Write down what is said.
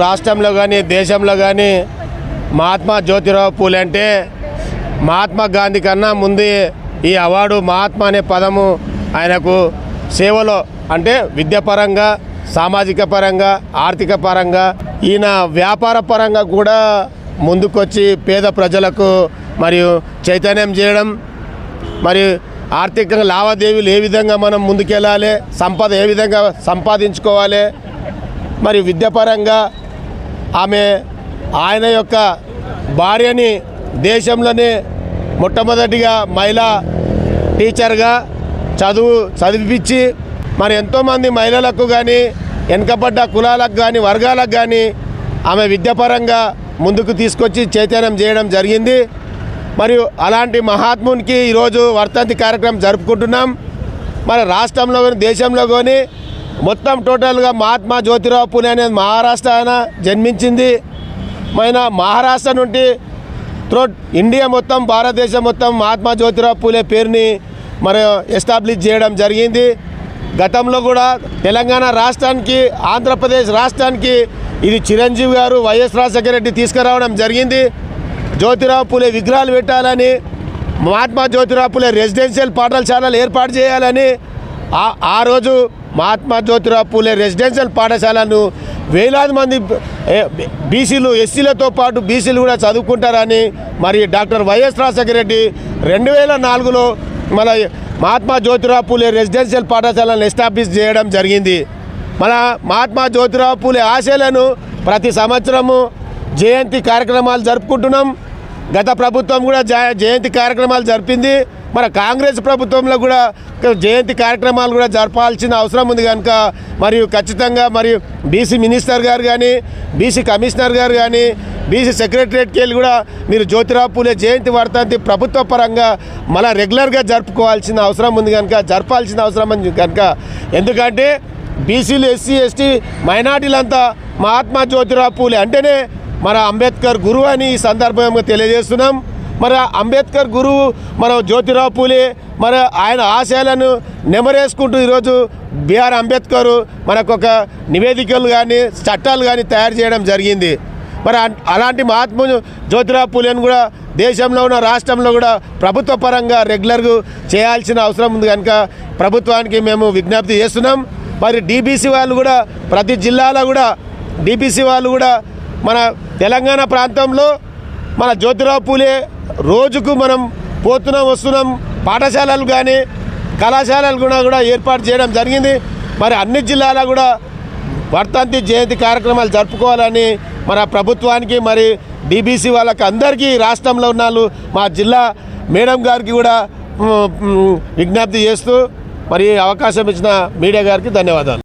రాష్ట్రంలో కానీ దేశంలో కానీ మహాత్మా జ్యోతిరావు పూలే అంటే మహాత్మా గాంధీ కన్నా ముందు ఈ అవార్డు మహాత్మా అనే పదము ఆయనకు సేవలో అంటే విద్యాపరంగా సామాజిక పరంగా ఆర్థిక పరంగా ఈయన వ్యాపార పరంగా కూడా ముందుకొచ్చి పేద ప్రజలకు మరియు చైతన్యం చేయడం మరియు ఆర్థిక లావాదేవీలు ఏ విధంగా మనం ముందుకెళ్ళాలి సంపద ఏ విధంగా సంపాదించుకోవాలి మరి విద్యాపరంగా ఆమె ఆయన యొక్క భార్యని దేశంలోనే మొట్టమొదటిగా మహిళా టీచర్గా చదువు చదివిపించి మరి ఎంతోమంది మహిళలకు కానీ వెనుకబడ్డ కులాలకు కానీ వర్గాలకు కానీ ఆమె విద్యాపరంగా ముందుకు తీసుకొచ్చి చైతన్యం చేయడం జరిగింది. మరియు అలాంటి మహాత్మునికి ఈరోజు వర్తంతి కార్యక్రమం జరుపుకుంటున్నాం. మన రాష్ట్రంలో కానీ దేశంలో కానీ మొత్తం టోటల్గా మహాత్మా జ్యోతిరావు పూలే అనేది మహారాష్ట్ర ఆయన జన్మించింది. మన మహారాష్ట్ర నుండి త్రోట్ ఇండియా మొత్తం భారతదేశం మొత్తం మహాత్మా జ్యోతిరావు పూలే పేరుని మరి ఎస్టాబ్లిష్ చేయడం జరిగింది. గతంలో కూడా తెలంగాణ రాష్ట్రానికి ఆంధ్రప్రదేశ్ రాష్ట్రానికి ఇది చిరంజీవి గారు వైఎస్ రాజశేఖర రెడ్డి తీసుకురావడం జరిగింది. జ్యోతిరావు పూలే విగ్రహాలు పెట్టాలని మహాత్మా జ్యోతిరావు పూలే రెసిడెన్షియల్ పాఠశాలలు ఏర్పాటు చేయాలని ఆ రోజు మహాత్మా జ్యోతిరావు పూలే రెసిడెన్షియల్ పాఠశాలను వేలాది మంది బీసీలు ఎస్సీలతో పాటు బీసీలు కూడా చదువుకుంటారని మరి డాక్టర్ వైఎస్ రాజశేఖర రెడ్డి రెండు వేల నాలుగులో మన మహాత్మా జ్యోతిరావు పూలే రెసిడెన్షియల్ పాఠశాలను ఎస్టాబ్లిష్ చేయడం జరిగింది. మన మహాత్మా జ్యోతిరావు పూలే ఆశయాలను ప్రతి సంవత్సరము జయంతి కార్యక్రమాలు జరుపుకుంటున్నాం. గత ప్రభుత్వం కూడా జయంతి కార్యక్రమాలు జరిపింది. మన కాంగ్రెస్ ప్రభుత్వంలో కూడా జయంతి కార్యక్రమాలు కూడా జరపాల్సిన అవసరం ఉంది కనుక మరియు ఖచ్చితంగా మరియు బీసీ మినిస్టర్ గారు కానీ బీసీ కమిషనర్ గారు కానీ బీసీ సెక్రటరియట్కి వెళ్ళి కూడా మీరు జ్యోతిరావు పూలే జయంతి వర్ధంతి ప్రభుత్వ పరంగా మళ్ళీ రెగ్యులర్గా జరుపుకోవాల్సిన అవసరం ఉంది కనుక జరపాల్సిన అవసరం ఉంది కనుక. ఎందుకంటే బీసీలు ఎస్సీ ఎస్టీ మైనార్టీలంతా మహాత్మా జ్యోతిరావు పూలే అంటేనే మన అంబేద్కర్ గురువు అని ఈ సందర్భంగా తెలియజేస్తున్నాం. మరి అంబేద్కర్ గురువు మన జ్యోతిరావు పూలే మన ఆయన ఆశయాలను నెమరేసుకుంటూ ఈరోజు బిఆర్ అంబేద్కర్ మనకొక నివేదికలు కానీ చట్టాలు కానీ తయారు చేయడం జరిగింది. మరి అలాంటి మహాత్మ జ్యోతిరావు పూలేని కూడా దేశంలో ఉన్న రాష్ట్రంలో కూడా ప్రభుత్వ పరంగా రెగ్యులర్గా చేయాల్సిన అవసరం ఉంది కనుక ప్రభుత్వానికి మేము విజ్ఞప్తి చేస్తున్నాం. మరి డీబీసీ వాళ్ళు కూడా ప్రతి జిల్లాలో కూడా డీబీసీ వాళ్ళు కూడా మన తెలంగాణ ప్రాంతంలో మన జ్యోతిరావు పూలే రోజుకు మనం పోతున్నాం వస్తున్నాం. పాఠశాలలు కానీ కళాశాలలు కూడా కూడా ఏర్పాటు చేయడం జరిగింది. మరి అన్ని జిల్లాల కూడా వర్తంతి జయంతి కార్యక్రమాలు జరుపుకోవాలని మన ప్రభుత్వానికి మరి డీబీసీ వాళ్ళకి అందరికీ రాష్ట్రంలో ఉన్నాళ్ళు మా జిల్లా మేడం గారికి కూడా విజ్ఞప్తి చేస్తూ మరి అవకాశం ఇచ్చిన మీడియా గారికి ధన్యవాదాలు.